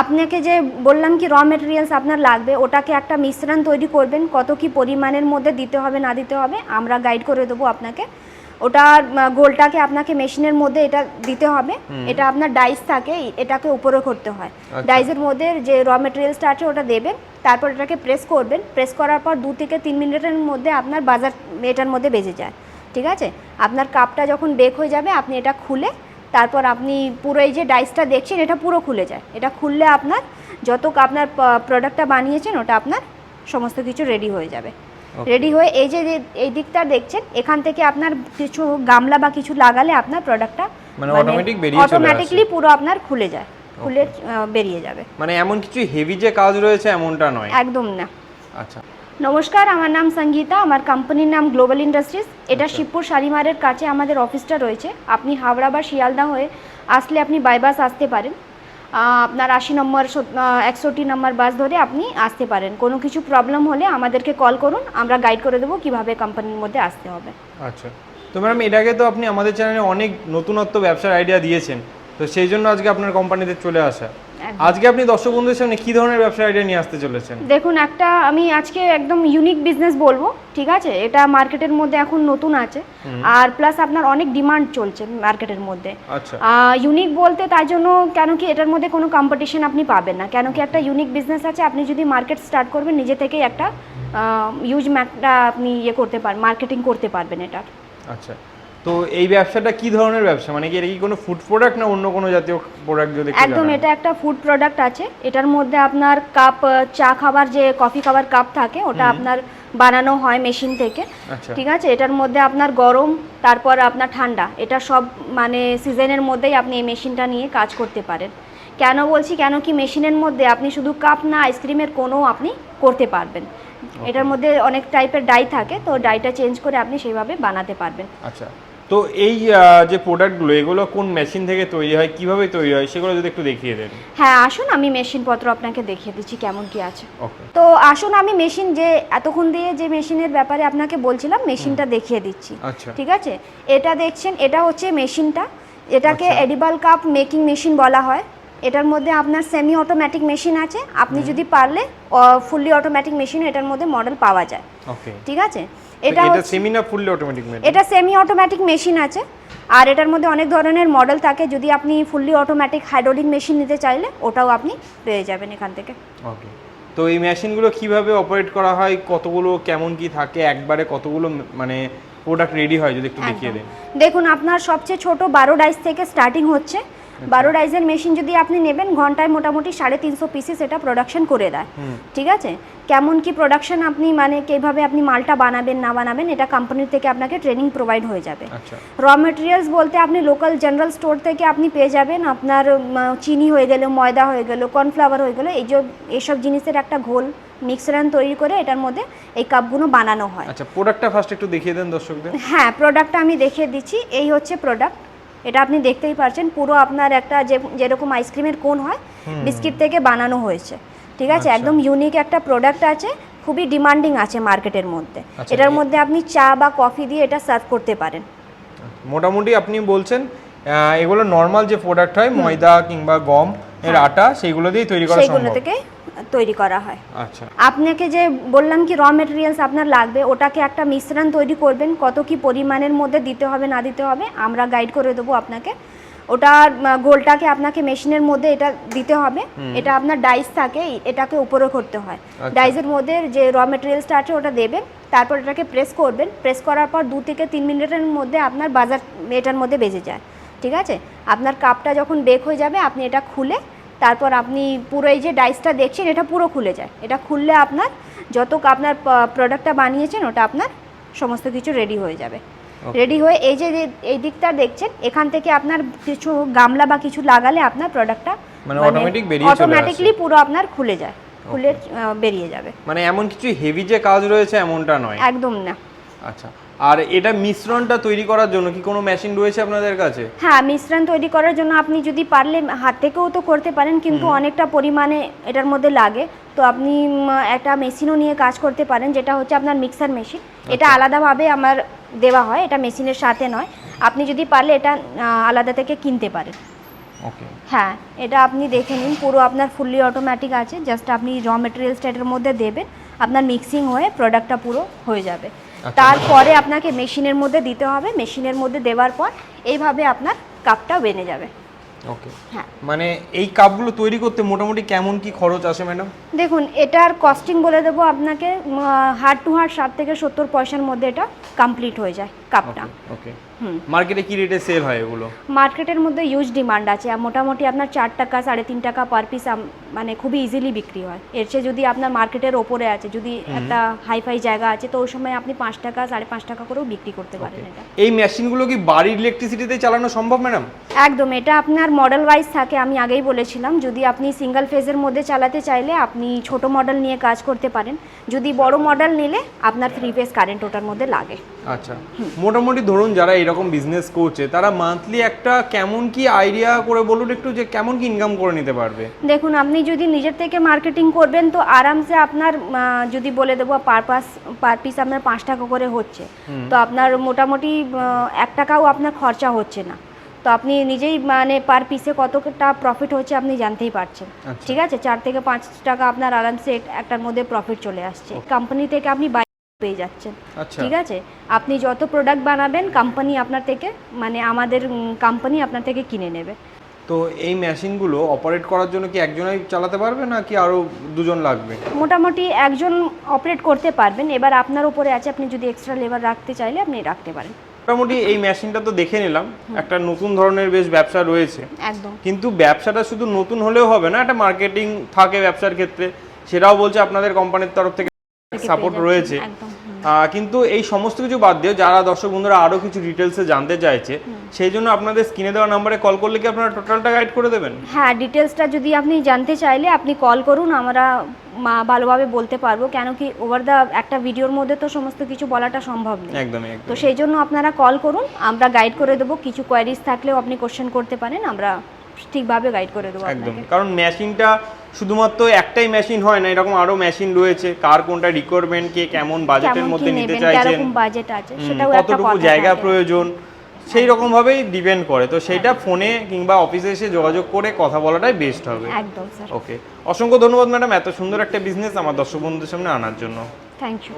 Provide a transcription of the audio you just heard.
আপনাকে যে বললাম কি র মেটেরিয়ালস আপনার লাগবে ওটাকে একটা মিশ্রণ তৈরি করবেন কত কি পরিমাণের মধ্যে দিতে হবে না দিতে হবে আমরা গাইড করে দেবো আপনাকে। ওটার গোলটাকে আপনাকে মেশিনের মধ্যে এটা দিতে হবে এটা আপনার ডাইস থাকে এটাকে উপরে করতে হয়। আচ্ছা। ডাইসের মধ্যে যে র মেটেরিয়ালসটা আছে ওটা দেবেন তারপর এটাকে প্রেস করবেন প্রেস করার পর দু থেকে তিন মিনিটের মধ্যে আপনার বাজার এটার মধ্যে বেজে যায় ঠিক আছে? আপনার কাপটা যখন বেক হয়ে যাবে আপনি এটা খুলে তারপর আপনি পুরো এই যে ডাইসটা দেখছেন এটা পুরো খুলে যায়। এটা খুললে আপনার যত আপনার প্রোডাক্টটা বানিয়েছেন ওটা আপনার সমস্ত কিছু রেডি হয়ে যাবে। রেডি হয়ে এই যে এই দিকটা দেখছেন এখান থেকে আপনার কিছু গামলা বা কিছু লাগালে আপনার প্রোডাক্টটা মানে automatic বেরিয়ে চলে। অটোমেটিকলি পুরো আপনার খুলে যায় খুলে বেরিয়ে যাবে। মানে এমন কিছু হেভি যে কাজ রয়েছে এমনটা নয়। একদম না। আচ্ছা। নমস্কার আমার নাম সঙ্গীতা আমার কোম্পানির নাম গ্লোবাল ইন্ডাস্ট্রিজ এটা শিবপুর শালিমারের কাছে আমাদের অফিসটা রয়েছে। আপনি হাওড়া বা শিয়ালদা হয়ে আসলে আপনি বাই বাস আসতে পারেন। আপনার আশি নম্বর একষট্টি নম্বর বাস ধরে আপনি আসতে পারেন। কোনো কিছু প্রবলেম হলে আমাদেরকে কল করুন আমরা গাইড করে দেবো কীভাবে কোম্পানির মধ্যে আসতে হবে। আচ্ছা। তো ম্যাডাম এর আগে তো আপনি আমাদের চ্যানেলে অনেক নতুনত্ব ব্যবসার আইডিয়া দিয়েছেন। তো সেই জন্য আজকে আপনার কোম্পানিতে চলে আসা। আজকে আপনি দর্শক বন্ধুদের সামনে কি ধরনের ব্যবসা আইডিয়া নিয়ে আসতে চলেছেন? দেখুন একটা আমি আজকে একদম ইউনিক বিজনেস বলব ঠিক আছে? এটা মার্কেটের মধ্যে এখন নতুন আছে। আর প্লাস আপনার অনেক ডিমান্ড চলছে মার্কেটের মধ্যে। আচ্ছা। ইউনিক বলতে তাই জন্য কেন কি এটার মধ্যে কোনো কম্পিটিশন আপনি পাবেন না। কেন কি একটা ইউনিক বিজনেস আছে আপনি যদি মার্কেট স্টার্ট করবেন নিজে থেকেই একটা ইউজ ম্যাকটা আপনি ইয়ে করতে পারেন মার্কেটিং করতে পারবেন এটা। আচ্ছা। তো এই ব্যবসাটা কি ধরনের ব্যবসা? মানে কি এটা কি কোনো ফুড প্রোডাক্ট না অন্য কোনো জাতীয় প্রোডাক্ট যদি একদম এটা একটা ফুড প্রোডাক্ট আছে। এটার মধ্যে আপনার কাপ চা খাবার যে কফি খাবার কাপ থাকে ওটা আপনার বানানো হয় মেশিন থেকে। আচ্ছা। ঠিক আছে? এটার মধ্যে আপনার গরম তারপর আপনার ঠান্ডা। এটা সব মানে সিজনের মধ্যেই আপনি এই মেশিনটা নিয়ে কাজ করতে পারেন। কেন বলছি? কেন কি মেশিনের মধ্যে আপনি শুধু কাপ না আইসক্রিমের কোনো আপনি করতে পারবেন। এটার মধ্যে অনেক টাইপের ডাই থাকে তো ডাইটা চেঞ্জ করে আপনি সেইভাবে বানাতে পারবেন। আচ্ছা। তো এই যে প্রোডাক্টগুলো এগুলো কোন মেশিন থেকে তৈরি হয় কীভাবে তৈরি হয় সেগুলো যদি একটু দেখিয়ে দেন। হ্যাঁ আসুন আমি মেশিনপত্র আপনাকে দেখিয়ে দিচ্ছি কেমন কি আছে। তো আসুন আমি মেশিন যে এতক্ষণ দিয়ে যে মেশিনের ব্যাপারে আপনাকে বলছিলাম মেশিনটা দেখিয়ে দিচ্ছি। আচ্ছা। ঠিক আছে? এটা দেখছেন এটা হচ্ছে মেশিনটা। এটাকে আচ্ছা। এডিবল কাপ মেকিং মেশিন বলা হয়। এটার মধ্যে আপনার সেমি অটোমেটিক মেশিন আছে। আপনি যদি পারলে ফুললি অটোমেটিক মেশিন এটার মধ্যে মডেল পাওয়া যায়। ওকে। ঠিক আছে? এটা এটা সেমি না ফুললি অটোমেটিক মেশিন এটা সেমি অটোমেটিক মেশিন আছে। আর এটার মধ্যে অনেক ধরনের মডেল থাকে। যদি আপনি ফুললি অটোমেটিক হাইড্রোলিক মেশিন নিতে চাইলে ওটাও আপনি পেয়ে যাবেন এখান থেকে। ওকে। তো এই মেশিনগুলো কীভাবে অপারেট করা হয়? কতগুলো কেমন কি থাকে? একবারে কতগুলো মানে প্রোডাক্ট রেডি হয়? যদি একটু দেখিয়ে দেন। দেখুন আপনার সবচেয়ে ছোট বারো ডাইস থেকে স্টার্টিং হচ্ছে। বারো ডাইসের মেশিন যদি আপনি নেবেন ঘন্টায় মোটামুটি সাড়ে তিনশো পিসেস এটা প্রোডাকশন করে দেয়। ঠিক আছে? কেমন কি প্রোডাকশন আপনি মানে কীভাবে আপনি মালটা বানাবেন না বানাবেন এটা কোম্পানির থেকে আপনাকে ট্রেনিং প্রোভাইড হয়ে যাবে। আচ্ছা। র মেটেরিয়ালস বলতে আপনি লোকাল জেনারেল স্টোর থেকে আপনি পেয়ে যাবেন। আপনার চিনি হয়ে গেল ময়দা হয়ে গেল কর্নফ্লাওয়ার হয়ে গেল এই যে এইসব জিনিসের একটা ঘোল মিক্সরান তৈরি করে এটার মধ্যে এই কাপগুলো বানানো হয়। আচ্ছা প্রোডাক্টটা ফার্স্ট একটু দেখিয়ে দেন দর্শকদের। হ্যাঁ প্রোডাক্টটা আমি দেখিয়ে দিচ্ছি। এই হচ্ছে প্রোডাক্ট এটা আপনি দেখতেই পারছেন পুরো আপনার একটা যে যেরকম আইসক্রিমের কোন হয় বিস্কিট থেকে বানানো হয়েছে। ঠিক আছে? আচ্ছা। একদম ইউনিক একটা প্রোডাক্ট আছে খুবই ডিমান্ডিং আছে মার্কেটের মধ্যে। আচ্ছা, এটার মধ্যে আপনি চা বা কফি দিয়ে এটা সার্ভ করতে পারেন। মোটামুটি আপনি বলছেন এগুলো নর্মাল যে প্রোডাক্ট হয় ময়দা কিংবা গম এর আটা সেইগুলো দিয়ে তৈরি করা সেইগুলো সম্ভব। থেকে তৈরি করা হয়। আচ্ছা। আপনাকে যে বললাম কি র মেটেরিয়ালস আপনার লাগবে ওটাকে একটা মিশ্রণ তৈরি করবেন কত কি পরিমাণের মধ্যে দিতে হবে না দিতে হবে আমরা গাইড করে দেবো আপনাকে। ওটা গোলটাকে আপনাকে মেশিনের মধ্যে এটা দিতে হবে এটা আপনার ডাইস থাকে এটাকে উপরে করতে হয়। আচ্ছা। ডাইসের মধ্যে যে র মেটেরিয়ালসটা আছে ওটা দেবেন তারপর এটাকে প্রেস করবেন প্রেস করার পর দু থেকে তিন মিনিটের মধ্যে আপনার বাজার এটার মধ্যে বেজে যায় ঠিক আছে? আপনার কাপটা যখন বেক হয়ে যাবে আপনি এটা খুলে তারপর আপনি পুরো এই যে ডাইসটা দেখছেন এটা পুরো খুলে যায়। এটা খুললে আপনার যত আপনার প্রোডাক্টটা বানিয়েছেন ওটা আপনার সমস্ত কিছু রেডি হয়ে যাবে। রেডি হয়ে এই যে এই দিকটা দেখছেন এখান থেকে আপনার কিছু গামলা বা কিছু লাগালে আপনার প্রোডাক্টটা মানে automatic বেরিয়ে চলে আসে। অটোমেটিকলি পুরো আপনার খুলে যায় খুলে বেরিয়ে যাবে। মানে এমন কিছু হেভি যে কাজ রয়েছে এমনটা নয়। একদম না। আচ্ছা। আর এটা মিশ্রণটা তৈরি করার জন্য কি কোনো মেশিন রয়েছে আপনাদের কাছে? হ্যাঁ মিশ্রণ তৈরি করার জন্য আপনি যদি পারলে হাত থেকেও তো করতে পারেন কিন্তু অনেকটা পরিমাণে এটার মধ্যে লাগে। তো আপনি একটা মেশিনও নিয়ে কাজ করতে পারেন যেটা হচ্ছে আপনার মিক্সার মেশিন এটা আলাদাভাবে আমার দেওয়া হয় এটা মেশিনের সাথে নয়। আপনি যদি পারলে এটা আলাদা থেকে কিনতে পারেন। ওকে। হ্যাঁ এটা আপনি দেখে নিন পুরো আপনার ফুললি অটোমেটিক আছে জাস্ট আপনি র মেটেরিয়ালসটা এটার মধ্যে দেবেন আপনার মিক্সিং হয়ে প্রোডাক্টটা পুরো হয়ে যাবে। আচ্ছা। তারপরে আপনাকে মেশিনের মধ্যে দিতে হবে। মেশিনের মধ্যে দেওয়ার পর এইভাবে আপনার কাপটা বেনে যাবে। ওকে। হ্যাঁ। মানে এই কাপগুলো তৈরি করতে মোটামুটি কেমন কি খরচ আসে ম্যাডাম? দেখুন এটার কস্টিং বলে দেবো আপনাকে হার্ড টু হার্ট ষাট থেকে সত্তর পয়সার মধ্যে এটা কমপ্লিট হয়ে যায় কাপটা। ওকে। মার্কেটে কি রেটে সেল হয় এগুলো? মার্কেটের মধ্যে ইউজ ডিমান্ড আছে। আর মোটামুটি আপনার চার টাকা সাড়ে তিন টাকা পার পিস মানে খুবই ইজিলি বিক্রি হয়। এর চেয়ে যদি আপনার মার্কেটের ওপরে আছে যদি একটা হাইফাই জায়গা আছে তো ওই সময় আপনি পাঁচ টাকা সাড়ে পাঁচ টাকা করেও বিক্রি করতে পারেন এটা। এই মেশিনগুলো কি বাড়ির ইলেকট্রিসিটিতে চালানো সম্ভব ম্যাডাম একদম এটা আপনার মডেল ওয়াইজ থাকে আমি আগেই বলেছিলাম। যদি আপনি সিঙ্গেল ফেজের মধ্যে চালাতে চাইলে আপনি ছোট মডেল নিয়ে কাজ করতে পারেন। যদি বড় মডেল নিলে আপনার থ্রি ফেজ কারেন্ট ওটার মধ্যে লাগে। আচ্ছা। মোটামুটি ধরুন যারা এরকম বিজনেস করছে তারা মান্থলি একটা কেমন কি আইডিয়া করে বলুন একটু যে কেমন কি ইনকাম করে নিতে পারবে? দেখুন আপনি যদি নিজের থেকে মার্কেটিং করবেন তো আরামসে আপনার যদি বলে দেবো পার পাস পার পিস আপনার পাঁচ টাকা করে হচ্ছে তো আপনার মোটামুটি এক টাকাও আপনার খরচা হচ্ছে না। তো আপনি নিজেই মানে পার পিসে কতটা প্রফিট হচ্ছে আপনি জানতেই পারছেন। আচ্ছা। ঠিক আছে? চার থেকে পাঁচ টাকা আপনার আরামসে একটার মধ্যে প্রফিট চলে আসছে। কোম্পানি থেকে আপনি পেয়ে যাচ্ছেন। আচ্ছা। ঠিক আছে? আপনি যত প্রোডাক্ট বানাবেন কোম্পানি আপনার থেকে মানে আমাদের কোম্পানি আপনার থেকে কিনে নেবে। তো এই মেশিনগুলো অপারেট করার জন্য কি একজনই চালাতে পারবে না কি আরও দুজন লাগবে? মোটামুটি একজন অপারেট করতে পারবেন। এবার আপনার উপরে আছে আপনি যদি এক্সট্রা লেবার রাখতে চাইলে আপনি রাখতে পারেন। মোটামুটি এই মেশিনটা তো দেখে নিলাম। একটা নতুন ধরনের বেশ ব্যবসা রয়েছে। একদম। কিন্তু ব্যবসাটা শুধু নতুন হলেও হবে না একটা মার্কেটিং থাকে ব্যবসার ক্ষেত্রে। সেটাও বলছে আপনাদের কোম্পানির তরফ থেকে সাপোর্ট রয়েছে। একদম। কিন্তু এই সমস্ত কিছু বাদ দিয়ে যারা দর্শক বন্ধুরা আরও কিছু ডিটেলসে জানতে চাইছে সেই জন্য আপনাদের স্ক্রিনে দেওয়া নাম্বারে কল করলে কি আপনারা টোটালটা গাইড করে দেবেন? হ্যাঁ ডিটেলসটা যদি আপনি জানতে চাইলে আপনি কল করুন আমরা মা- ভালোভাবে বলতে পারব কেন কি ওভার দ্য একটা ভিডিওর মধ্যে তো সমস্ত কিছু বলাটা সম্ভব নেই একদমই তো সেই জন্য আপনারা কল করুন আমরা গাইড করে দেবো কিছু কোয়ারিজ থাকলেও আপনি কোশ্চেন করতে পারেন আমরা ঠিকভাবে গাইড করে দেবো একদম কারণ মেশিনটা শুধুমাত্র একটাই মেশিন হয় না এরকম আরও মেশিন রয়েছে। কার কোনটা রিকোয়ারমেন্ট কে কেমন বাজেটের মধ্যে নিতে চাইছেন বাজেট আছে সেটাও একটা কতটুকু জায়গা প্রয়োজন সেই রকম ভাবেই ডিপেন্ড করে। তো সেটা ফোনে কিংবা অফিসে এসে যোগাযোগ করে কথা বলাটাই বেস্ট হবে। একদম স্যার ওকে অসংখ্য ধন্যবাদ ম্যাডাম এত সুন্দর একটা বিজনেস আমার দর্শক বন্ধুদের সামনে আনার জন্য। Thank you